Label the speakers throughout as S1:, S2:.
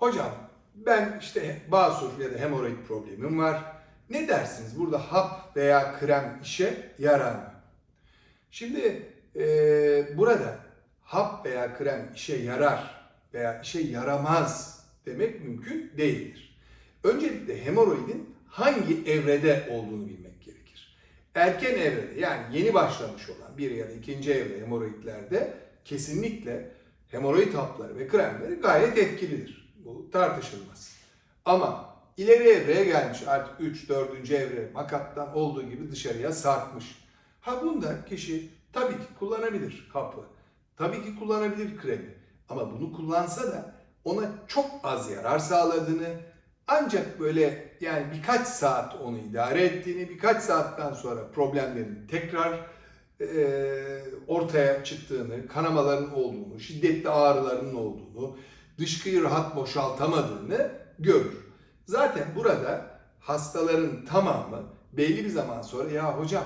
S1: Hocam ben işte basur ya da hemoroid problemim var. Ne dersiniz burada hap veya krem işe yarar mı? Şimdi e, burada hap veya krem işe yarar veya işe yaramaz demek mümkün değildir. Öncelikle hemoroidin hangi evrede olduğunu bilmek gerekir. Erken evrede yani yeni başlamış olan bir ya da ikinci evre hemoroidlerde kesinlikle hemoroid hapları ve kremleri gayet etkilidir. Bu tartışılmaz. Ama ileri evreye gelmiş artık 3, 4. evre makattan olduğu gibi dışarıya sarkmış. Ha bunda kişi tabii ki kullanabilir hapı. Tabii ki kullanabilir kremi. Ama bunu kullansa da ona çok az yarar sağladığını, ancak böyle yani birkaç saat onu idare ettiğini, birkaç saatten sonra problemlerin tekrar e, ortaya çıktığını, kanamaların olduğunu, şiddetli ağrıların olduğunu, dışkıyı rahat boşaltamadığını görür. Zaten burada hastaların tamamı belli bir zaman sonra ya hocam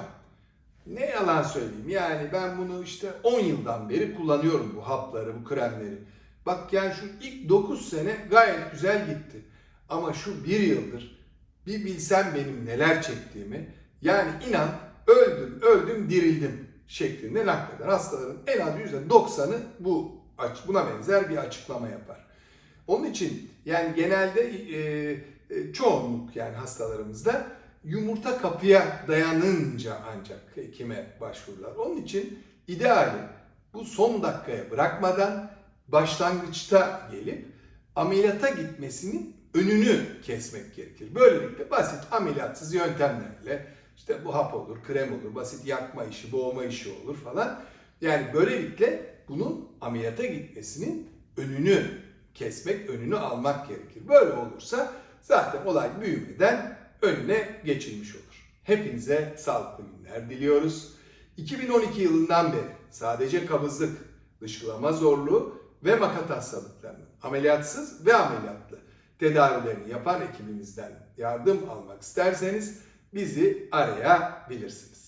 S1: ne yalan söyleyeyim yani ben bunu işte 10 yıldan beri kullanıyorum bu hapları, bu kremleri. Bak yani şu ilk 9 sene gayet güzel gitti. Ama şu bir yıldır bir bilsen benim neler çektiğimi yani inan öldüm öldüm dirildim şeklinde nakleder. Hastaların en az %90'ı bu buna benzer bir açıklama yapar. Onun için yani genelde e, e, çoğunluk yani hastalarımızda yumurta kapıya dayanınca ancak hekime başvururlar. Onun için ideali bu son dakikaya bırakmadan başlangıçta gelip ameliyata gitmesinin önünü kesmek gerekir. Böylelikle basit ameliyatsız yöntemlerle işte bu hap olur, krem olur, basit yakma işi, boğma işi olur falan. Yani böylelikle bunun ameliyata gitmesinin önünü kesmek, önünü almak gerekir. Böyle olursa zaten olay büyümeden önüne geçilmiş olur. Hepinize sağlıklı günler diliyoruz. 2012 yılından beri sadece kabızlık, dışkılama zorluğu ve makat hastalıklarının ameliyatsız ve ameliyatlı tedavilerini yapan ekibimizden yardım almak isterseniz bizi arayabilirsiniz.